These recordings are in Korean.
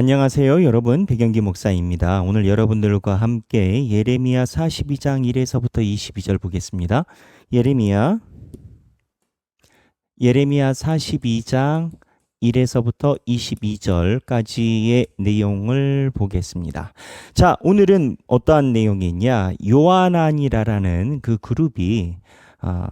안녕하세요, 여러분. 백영기 목사입니다. 오늘 여러분들과 함께 예레미야 42장 1에서부터 22절 보겠습니다. 예레미야 예레미야 42장 1에서부터 22절까지의 내용을 보겠습니다. 자, 오늘은 어떠한 내용이 있냐? 요한안이라는 그 그룹이 아,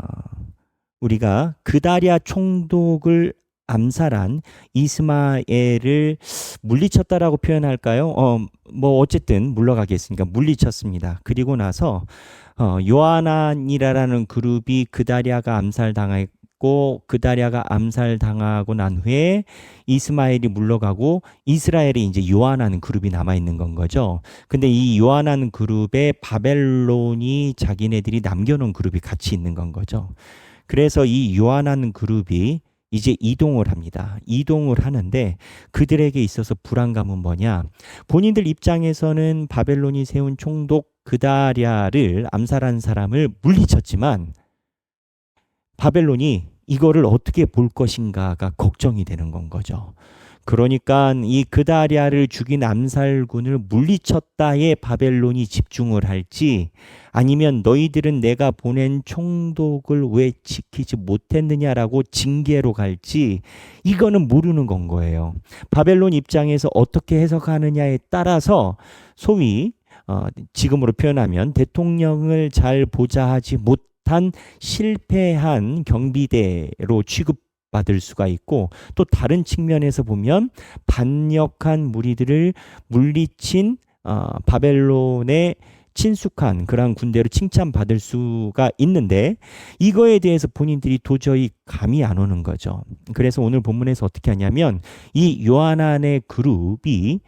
우리가 그다랴 총독을 암살한 이스마엘을 물리쳤다라고 표현할까요? 어, 뭐 어쨌든 물러가겠습니까? 물리쳤습니다. 그리고 나서 어, 요하난이라는 그룹이 그다랴가 암살당했고 그다랴가 암살당하고 난 후에 이스마엘이 물러가고 이스라엘이 이제 요한하는 그룹이 남아 있는 건 거죠. 근데 이 요한하는 그룹에 바벨론이 자기네들이 남겨놓은 그룹이 같이 있는 건 거죠. 그래서 이 요한하는 그룹이 이제 이동을 합니다. 이동을 하는데 그들에게 있어서 불안감은 뭐냐? 본인들 입장에서는 바벨론이 세운 총독 그다랴를 암살한 사람을 물리쳤지만 바벨론이 이거를 어떻게 볼 것인가가 걱정이 되는 건 거죠. 그러니까 이 그다랴를 죽인 암살군을 물리쳤다에 바벨론이 집중을 할지 아니면 너희들은 내가 보낸 총독을 왜 지키지 못했느냐라고 징계로 갈지 이거는 모르는 건 거예요. 바벨론 입장에서 어떻게 해석하느냐에 따라서 소위 어, 지금으로 표현하면 대통령을 잘 보좌하지 못한 실패한 경비대로 취급 받을 수가 있고 또 다른 측면에서 보면 반역한 무리들을 물리친 어, 바벨론의 친숙한 그러한 군대로 칭찬받을 수가 있는데 이거에 대해서 본인들이 도저히 감이 안 오는 거죠. 그래서 오늘 본문에서 어떻게 하냐면 이 요한안의 그룹이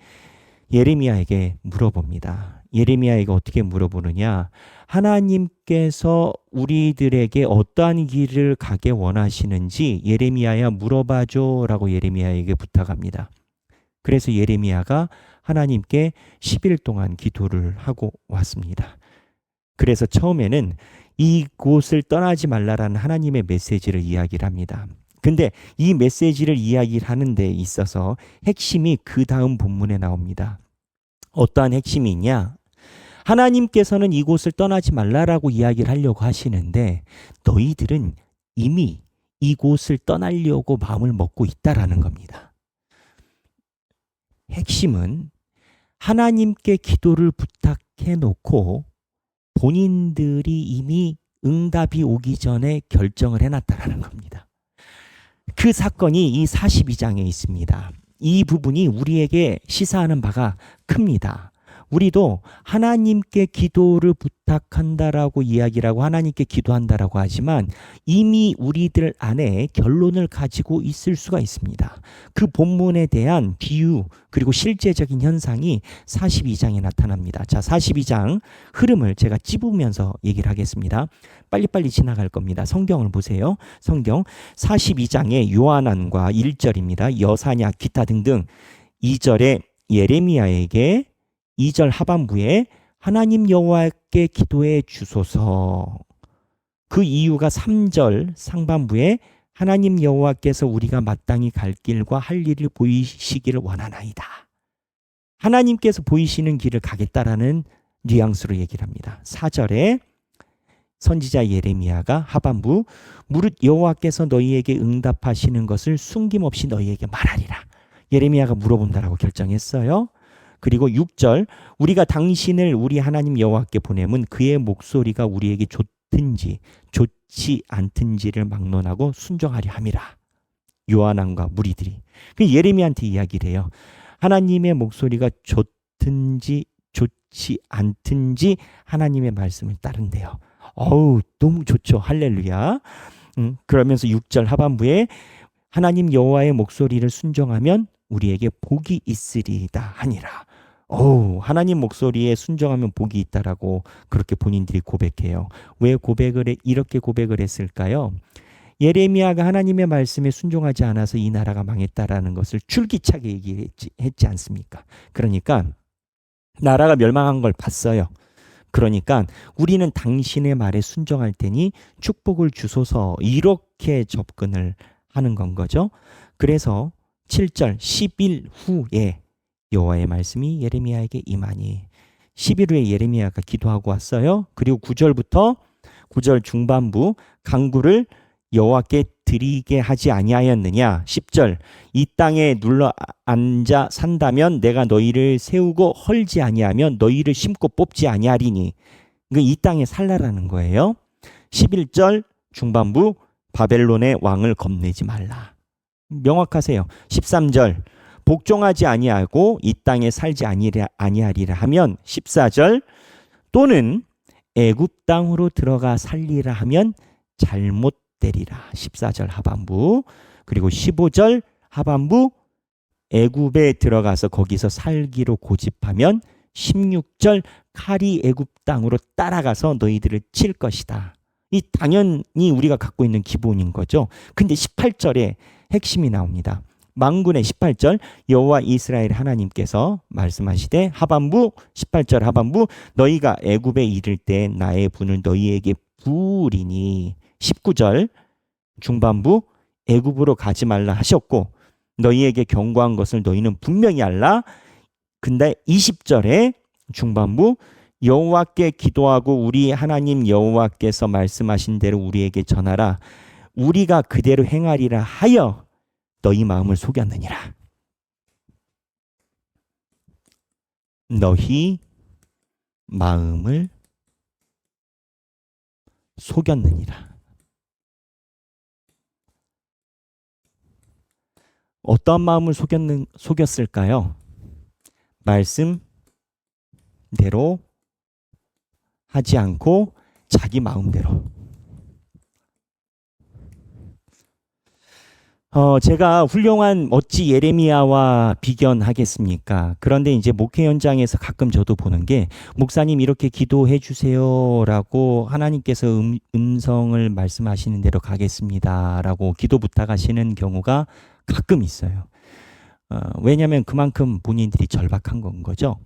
예레미야에게 물어봅니다. 예레미야에게 어떻게 물어보느냐? 하나님께서 우리들에게 어떠한 길을 가게 원하시는지 예레미야야 물어봐 줘라고 예레미야에게 부탁합니다. 그래서 예레미야가 하나님께 10일 동안 기도를 하고 왔습니다. 그래서 처음에는 이곳을 떠나지 말라라는 하나님의 메시지를 이야기를 합니다. 근데 이 메시지를 이야기를 하는 데 있어서 핵심이 그 다음 본문에 나옵니다. 어떠한 핵심이 있냐? 하나님께서는 이곳을 떠나지 말라라고 이야기를 하려고 하시는데 너희들은 이미 이곳을 떠나려고 마음을 먹고 있다라는 겁니다. 핵심은 하나님께 기도를 부탁해 놓고 본인들이 이미 응답이 오기 전에 결정을 해놨다라는 겁니다. 그 사건이 이 42장에 있습니다. 이 부분이 우리에게 시사하는 바가 큽니다. 우리도 하나님께 기도를 부탁한다라고 이야기라고 하나님께 기도한다라고 하지만 이미 우리들 안에 결론을 가지고 있을 수가 있습니다. 그 본문에 대한 비유 그리고 실제적인 현상이 42장에 나타납니다. 자, 42장 흐름을 제가 찝으면서 얘기를 하겠습니다. 빨리빨리 지나갈 겁니다. 성경을 보세요. 성경 42장의 요한안과 1절입니다. 여사냐 기타 등등 2절에 예레미야에게 2절 하반부에 하나님 여호와께 기도해 주소서. 그 이유가 3절 상반부에 하나님 여호와께서 우리가 마땅히 갈 길과 할 일을 보이시기를 원하나이다. 하나님께서 보이시는 길을 가겠다라는 뉘앙스로 얘기를 합니다. 4절에 선지자 예레미야가 하반부 무릇 여호와께서 너희에게 응답하시는 것을 숨김없이 너희에게 말하리라. 예레미야가 물어본다라고 결정했어요. 그리고 6절 우리가 당신을 우리 하나님 여호와께 보내면 그의 목소리가 우리에게 좋든지 좋지 않든지를 막론하고 순종하려 함이라. 요한왕과 무리들이 그 예레미야한테 이야기를 해요. 하나님의 목소리가 좋든지 좋지 않든지 하나님의 말씀을 따른대요. 어우 너무 좋죠. 할렐루야. 음, 그러면서 6절 하반부에 하나님 여호와의 목소리를 순종하면 우리에게 복이 있으리이다 하니라. 오, 하나님 목소리에 순종하면 복이 있다라고 그렇게 본인들이 고백해요. 왜 고백을 해, 이렇게 고백을 했을까요? 예레미야가 하나님의 말씀에 순종하지 않아서 이 나라가 망했다라는 것을 줄기차게 얘기했지 했지 않습니까? 그러니까 나라가 멸망한 걸 봤어요. 그러니까 우리는 당신의 말에 순종할 테니 축복을 주소서 이렇게 접근을 하는 건 거죠. 그래서 7절 10일 후에 여호와의 말씀이 예레미야에게 임하니 11후에 예레미야가 기도하고 왔어요. 그리고 9절부터 9절 중반부 강구를 여호와께 드리게 하지 아니하였느냐. 10절 이 땅에 눌러 앉아 산다면 내가 너희를 세우고 헐지 아니하면 너희를 심고 뽑지 아니하리니. 그러니까 이 땅에 살라라는 거예요. 11절 중반부 바벨론의 왕을 겁내지 말라. 명확하세요. 13절 복종하지 아니하고 이 땅에 살지 아니하리라, 하면 14절 또는 애굽 땅으로 들어가 살리라 하면 잘못되리라 14절 하반부 그리고 15절 하반부 애굽에 들어가서 거기서 살기로 고집하면 16절 칼이 애굽 땅으로 따라가서 너희들을 칠 것이다. 이 당연히 우리가 갖고 있는 기본인 거죠. 근데 18절에 핵심이 나옵니다. 망군의 18절 여호와 이스라엘 하나님께서 말씀하시되 하반부 18절 하반부 너희가 애굽에 이를 때 나의 분을 너희에게 부으리니. 19절 중반부 애굽으로 가지 말라 하셨고 너희에게 경고한 것을 너희는 분명히 알라. 근데 20절에 중반부 여호와께 기도하고 우리 하나님 여호와께서 말씀하신 대로 우리에게 전하라. 우리가 그대로 행하리라 하여 너희 마음을 속였느니라. 너희 마음을 속였느니라. 어떠한 마음을 속였는, 속였을까요? 말씀대로 하지 않고 자기 마음대로. 어, 제가 훌륭한 멋지 예레미야와 비견하겠습니까? 그런데 이제 목회 현장에서 가끔 저도 보는 게 목사님 이렇게 기도해 주세요라고 하나님께서 음, 음성을 말씀하시는 대로 가겠습니다라고 기도 부탁하시는 경우가 가끔 있어요. 어, 왜냐하면 그만큼 본인들이 절박한 건 거죠.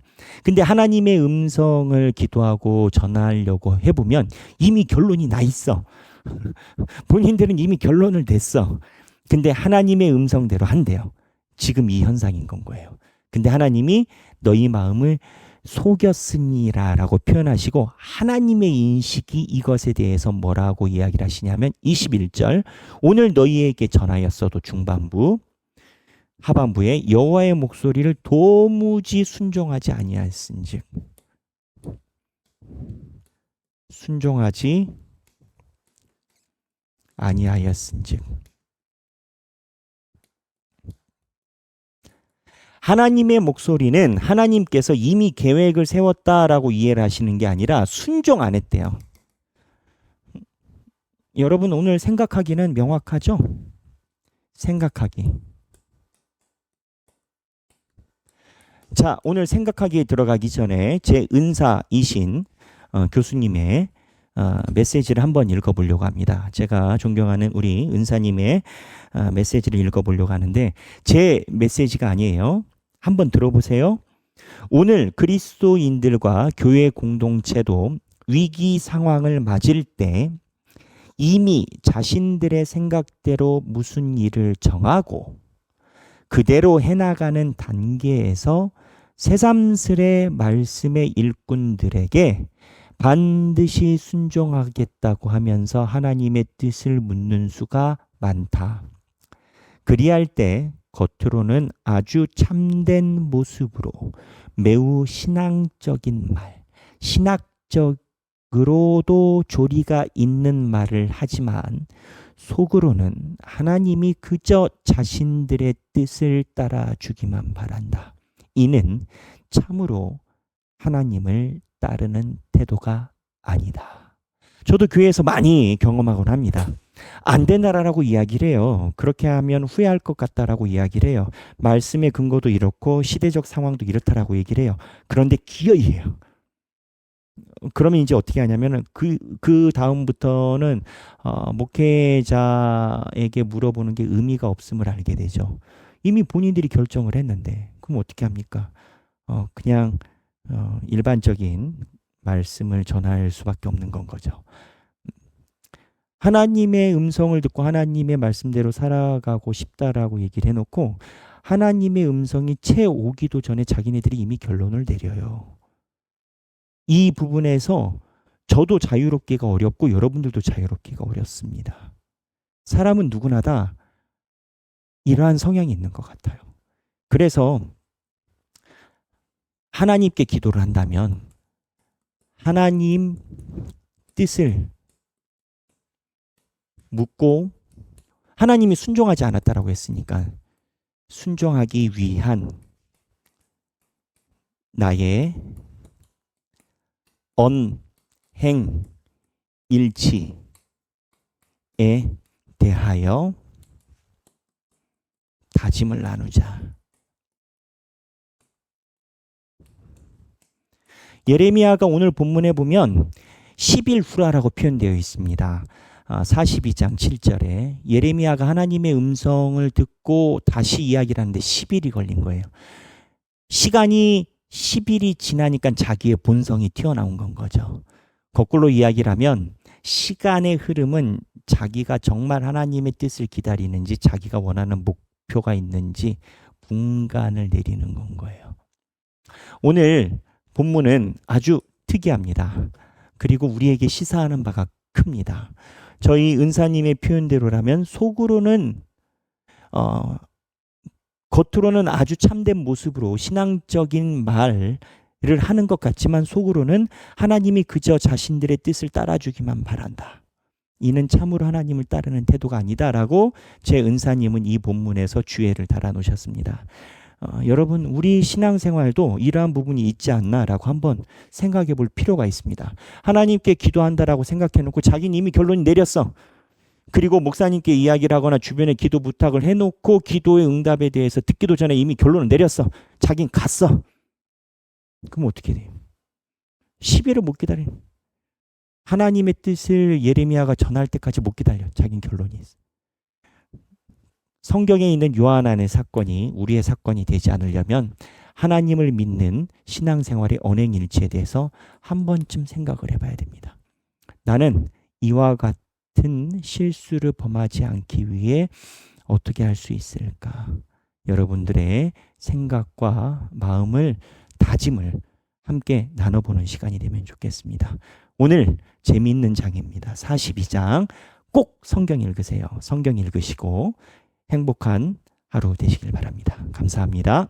근데 하나님의 음성을 기도하고 전하려고 해보면 이미 결론이 나 있어. 본인들은 이미 결론을 냈어. 근데 하나님의 음성대로 한대요. 지금 이 현상인 건 거예요. 근데 하나님이 너희 마음을 속였으니라 라고 표현하시고 하나님의 인식이 이것에 대해서 뭐라고 이야기를 하시냐면 21절 오늘 너희에게 전하였어도 중반부 하반부에 여호와의 목소리를 도무지 순종하지 아니하였은즉 순종하지 아니하였은즉 하나님의 목소리는 하나님께서 이미 계획을 세웠다라고 이해를 하시는 게 아니라 순종 안 했대요. 여러분 오늘 생각하기는 명확하죠? 생각하기. 자, 오늘 생각하기에 들어가기 전에 제 은사이신 어, 교수님의 어, 메시지를 한번 읽어보려고 합니다. 제가 존경하는 우리 은사님의 어, 메시지를 읽어보려고 하는데 제 메시지가 아니에요. 한번 들어보세요. 오늘 그리스도인들과 교회 공동체도 위기 상황을 맞을 때 이미 자신들의 생각대로 무슨 일을 정하고 그대로 해나가는 단계에서 새삼스레 말씀의 일꾼들에게 반드시 순종하겠다고 하면서 하나님의 뜻을 묻는 수가 많다. 그리할 때 겉으로는 아주 참된 모습으로 매우 신앙적인 말, 신학적으로도 조리가 있는 말을 하지만 속으로는 하나님이 그저 자신들의 뜻을 따라 주기만 바란다. 이는 참으로 하나님을 따르는 태도가 아니다. 저도 교회에서 많이 경험하곤 합니다. 안 된다라고 이야기를 해요. 그렇게 하면 후회할 것 같다라고 이야기를 해요. 말씀의 근거도 이렇고 시대적 상황도 이렇다라고 얘기를 해요. 그런데 기어이 해요. 그러면 이제 어떻게 하냐면은 그, 그 다음부터는 어, 목회자에게 물어보는 게 의미가 없음을 알게 되죠. 이미 본인들이 결정을 했는데, 그럼 어떻게 합니까? 어, 그냥 어, 일반적인 말씀을 전할 수밖에 없는 건 거죠. 하나님의 음성을 듣고 하나님의 말씀대로 살아가고 싶다라고 얘기를 해놓고 하나님의 음성이 채 오기도 전에 자기네들이 이미 결론을 내려요. 이 부분에서 저도 자유롭기가 어렵고 여러분들도 자유롭기가 어렵습니다. 사람은 누구나 다 이러한 성향이 있는 것 같아요. 그래서 하나님께 기도를 한다면 하나님 뜻을 묻고 하나님이 순종하지 않았다라고 했으니까 순종하기 위한 나의 언행 일치에 대하여 다짐을 나누자. 예레미야가 오늘 본문에 보면 10일 후라라고 표현되어 있습니다. 아, 42장 7절에 예레미야가 하나님의 음성을 듣고 다시 이야기를 하는데 10일이 걸린 거예요. 시간이 10일이 지나니까 자기의 본성이 튀어나온 건 거죠. 거꾸로 이야기를 하면 시간의 흐름은 자기가 정말 하나님의 뜻을 기다리는지 자기가 원하는 목표가 있는지 분간을 내리는 건 거예요. 오늘 본문은 아주 특이합니다. 그리고 우리에게 시사하는 바가 큽니다. 저희 은사님의 표현대로라면 속으로는 어, 겉으로는 아주 참된 모습으로 신앙적인 말을 하는 것 같지만 속으로는 하나님이 그저 자신들의 뜻을 따라주기만 바란다. 이는 참으로 하나님을 따르는 태도가 아니다라고 제 은사님은 이 본문에서 주애를 달아놓으셨습니다. 어, 여러분 우리 신앙생활도 이러한 부분이 있지 않나라고 한번 생각해 볼 필요가 있습니다. 하나님께 기도한다라고 생각해 놓고 자기는 이미 결론이 내렸어. 그리고 목사님께 이야기를 하거나 주변에 기도 부탁을 해 놓고 기도의 응답에 대해서 듣기도 전에 이미 결론을 내렸어. 자긴 갔어. 그럼 어떻게 돼요? 10일을 못 기다려. 하나님의 뜻을 예레미야가 전할 때까지 못 기다려. 자긴 결론이 있어. 성경에 있는 요한안의 사건이 우리의 사건이 되지 않으려면 하나님을 믿는 신앙생활의 언행일치에 대해서 한 번쯤 생각을 해봐야 됩니다. 나는 이와 같은 실수를 범하지 않기 위해 어떻게 할 수 있을까? 여러분들의 생각과 마음을 다짐을 함께 나눠보는 시간이 되면 좋겠습니다. 오늘 재미있는 장입니다. 42장 꼭 성경 읽으세요. 성경 읽으시고 행복한 하루 되시길 바랍니다. 감사합니다.